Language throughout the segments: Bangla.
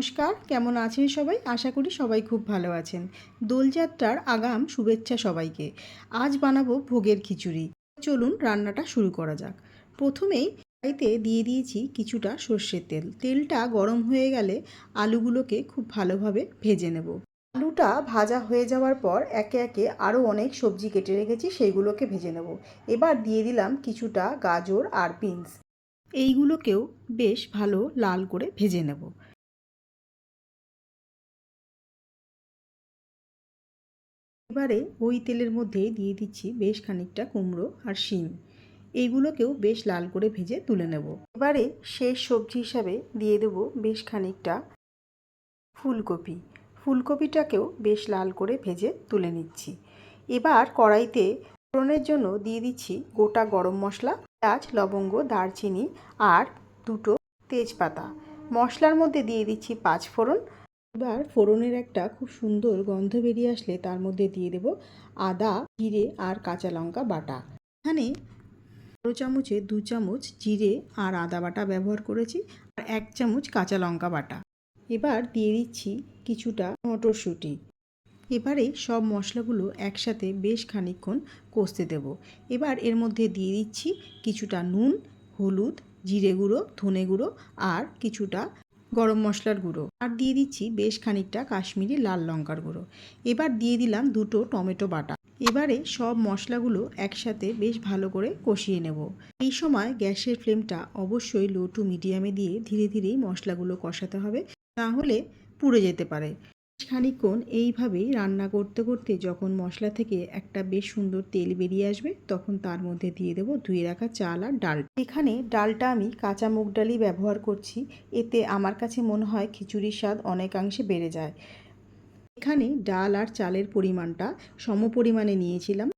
নমস্কার, কেমন আছেন সবাই? আশা করি সবাই খুব ভালো আছেন। দোলযাত্রার আগাম শুভেচ্ছা সবাইকে। আজ বানাবো ভোগের খিচুড়ি। চলুন রান্নাটা শুরু করা যাক। প্রথমেই কড়াইতে দিয়ে দিয়েছি কিছুটা সর্ষের তেল। তেলটা গরম হয়ে গেলে আলুগুলোকে খুব ভালোভাবে ভেজে নেব। আলুটা ভাজা হয়ে যাওয়ার পর একে একে আরও অনেক সবজি কেটে রেখেছি, সেইগুলোকে ভেজে নেব। এবার দিয়ে দিলাম কিছুটা গাজর আর বিনস। এইগুলোকেও বেশ ভালো লাল করে ভেজে নেব। এবারে ওই তেলের মধ্যে দিয়ে দিচ্ছি বেশ খানিকটা কুমড়ো আর শিম। এইগুলোকেও বেশ লাল করে ভেজে তুলে নেব। এবারে শেষ সবজি হিসাবে দিয়ে দেব বেশ খানিকটা ফুলকপি। ফুলকপিটাকেও বেশ লাল করে ভেজে তুলে নিচ্ছি। এবার কড়াইতে ফোড়নের জন্য দিয়ে দিচ্ছি গোটা গরম মশলা, পেঁয়াজ, লবঙ্গ, দারচিনি আর দুটো তেজপাতা। মশলার মধ্যে দিয়ে দিচ্ছি পাঁচ ফোড়ন এবার ফোড়নের একটা খুব সুন্দর গন্ধ বেরিয়ে আসলে তার মধ্যে দিয়ে দেব আদা, জিরে আর কাঁচা লঙ্কা বাটা। এখানে বড় চামচে দু চামচ জিরে আর আদা বাটা ব্যবহার করেছি আর এক চামচ কাঁচা লঙ্কা বাটা। এবার দিয়ে দিচ্ছি কিছুটা মটরশুঁটি। এবারে সব মশলাগুলো একসাথে বেশ খানিকক্ষণ কষতে দেব। এবার এর মধ্যে দিয়ে দিচ্ছি কিছুটা নুন, হলুদ, জিরে গুঁড়ো, ধনে গুঁড়ো আর কিছুটা গরম মশলার গুঁড়ো। আর দিয়ে দিচ্ছি বেশ খানিকটা কাশ্মীরি লাল লঙ্কার গুঁড়ো। এবার দিয়ে দিলাম দুটো টমেটো বাটা। এবারে সব মশলাগুলো একসাথে বেশ ভালো করে কষিয়ে নেব। এই সময় গ্যাসের ফ্লেমটা অবশ্যই লো টু মিডিয়ামে দিয়ে ধীরে ধীরেই মশলাগুলো কষাতে হবে। না হলে পুড়ে যেতে পারে। খানিকক্ষণ এইভাবেই রান্না করতে করতে যখন মশলা থেকে একটা বেশ সুন্দর তেল বেরিয়ে আসবে, তখন তার মধ্যে দিয়ে দেবো ধুয়ে রাখা চাল আর ডাল। এখানে ডালটা আমি কাঁচা মুগ ডালই ব্যবহার করছি, এতে আমার কাছে মনে হয় খিচুড়ির স্বাদ অনেকাংশে বেড়ে যায়। এখানে ডাল আর চালের পরিমাণটা সম পরিমাণে নিয়েছিলাম।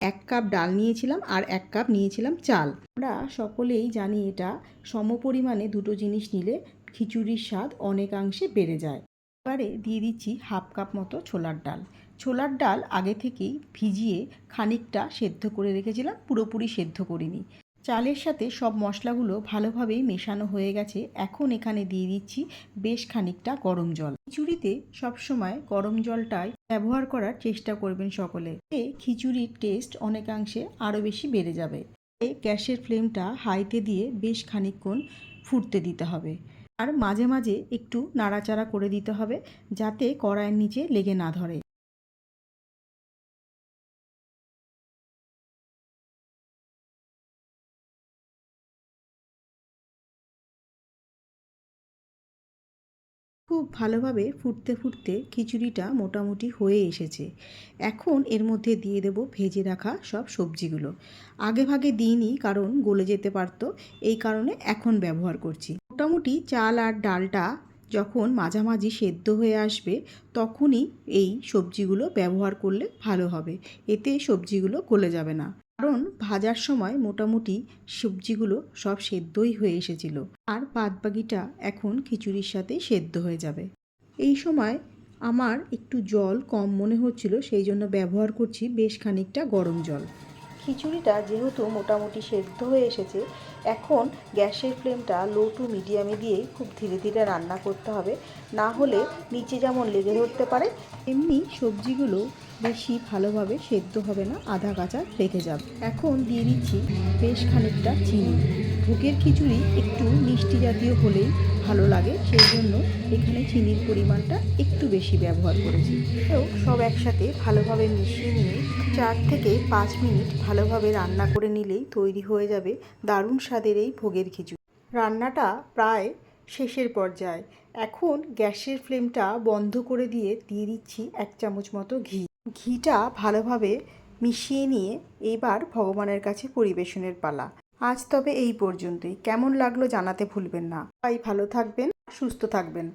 এক কাপ ডাল নিয়েছিলাম আর এক কাপ নিয়েছিলাম চাল। আমরা সকলেই জানি এটা সম পরিমাণে দুটো জিনিস নিলে খিচুড়ির স্বাদ অনেকাংশে বেড়ে যায়। এবারে দিয়ে দিচ্ছি হাফ কাপ মতো ছোলার ডাল। ছোলার ডাল আগে থেকেই ভিজিয়ে খানিকটা সেদ্ধ করে রেখেছিলাম, পুরোপুরি সেদ্ধ করিনি। চালের সাথে সব মশলাগুলো ভালোভাবেই মেশানো হয়ে গেছে। এখন এখানে দিয়ে দিচ্ছি বেশ খানিকটা গরম জল। খিচুড়িতে সবসময় গরম জলটাই ব্যবহার করার চেষ্টা করবেন সকলে। এ খিচুড়ির টেস্ট অনেকাংশে আরও বেশি বেড়ে যাবে। এ গ্যাসের ফ্লেমটা হাইতে দিয়ে বেশ খানিকক্ষণ ফুটতে দিতে হবে। আর মাঝে মাঝে একটু নাড়াচাড়া করে দিতে হবে যাতে কড়াইয়ের নিচে লেগে না ধরে। খুব ভালোভাবে ফুটতে ফুটতে খিচুড়িটা মোটামুটি হয়ে এসেছে। এখন এর মধ্যে দিয়ে দেব ভেজে রাখা সব সবজিগুলো। আগে ভাগে দিইনি, কারণ গলে যেতে পারতো। এই কারণে এখন ব্যবহার করছি। মোটামুটি চাল আর ডালটা যখন মাঝামাঝি সেদ্ধ হয়ে আসবে, তখনই এই সবজিগুলো ব্যবহার করলে ভালো হবে। এতে সবজিগুলো গলে যাবে না। কারণ ভাজার সময় মোটামুটি সবজিগুলো সব সেদ্ধই হয়ে এসেছিল। আর বাদবাকিটা এখন খিচুড়ির সাথে সেদ্ধ হয়ে যাবে। এই সময় আমার একটু জল কম মনে হচ্ছিল, সেই জন্য ব্যবহার করছি বেশ খানিকটা গরম জল। খিচুড়িটা যেহেতু মোটামুটি সেদ্ধ হয়ে এসেছে, এখন গ্যাসের ফ্লেমটা লো টু মিডিয়ামে দিয়ে খুব ধীরে ধীরে রান্না করতে হবে। না হলে নিচে যেমন লেগে ধরতে পারে এমনি সবজিগুলো বেশি ভালোভাবে সেদ্ধ হবে না, আধা কাঁচা রেখে যাবে। এখন দিয়ে দিচ্ছি বেশ খানিকটা চিনি। ভোগের খিচুড়ি একটু মিষ্টি জাতীয় হলেই ভালো লাগে, সেই জন্য এখানে চিনির পরিমাণটা একটু বেশি ব্যবহার করেছি। তো সব একসাথে ভালোভাবে মিশিয়ে নিয়ে চার থেকে পাঁচ মিনিট ভালোভাবে রান্না করে নিলেই তৈরি হয়ে যাবে দারুণ স্বাদের এই ভোগের খিচুড়ি। রান্নাটা প্রায় শেষের পর্যায়ে। এখন গ্যাসের ফ্লেমটা বন্ধ করে দিয়ে দিয়ে দিচ্ছি এক চামচ মতো ঘি। ঘিটা ভালোভাবে মিশিয়ে নিয়ে এইবার ভগবানের কাছে পরিবেশনের পালা। আজ তবে এই পর্যন্তই। কেমন লাগল জানাতে ভুলবেন না। তাই ভালো থাকবেন, সুস্থ থাকবেন।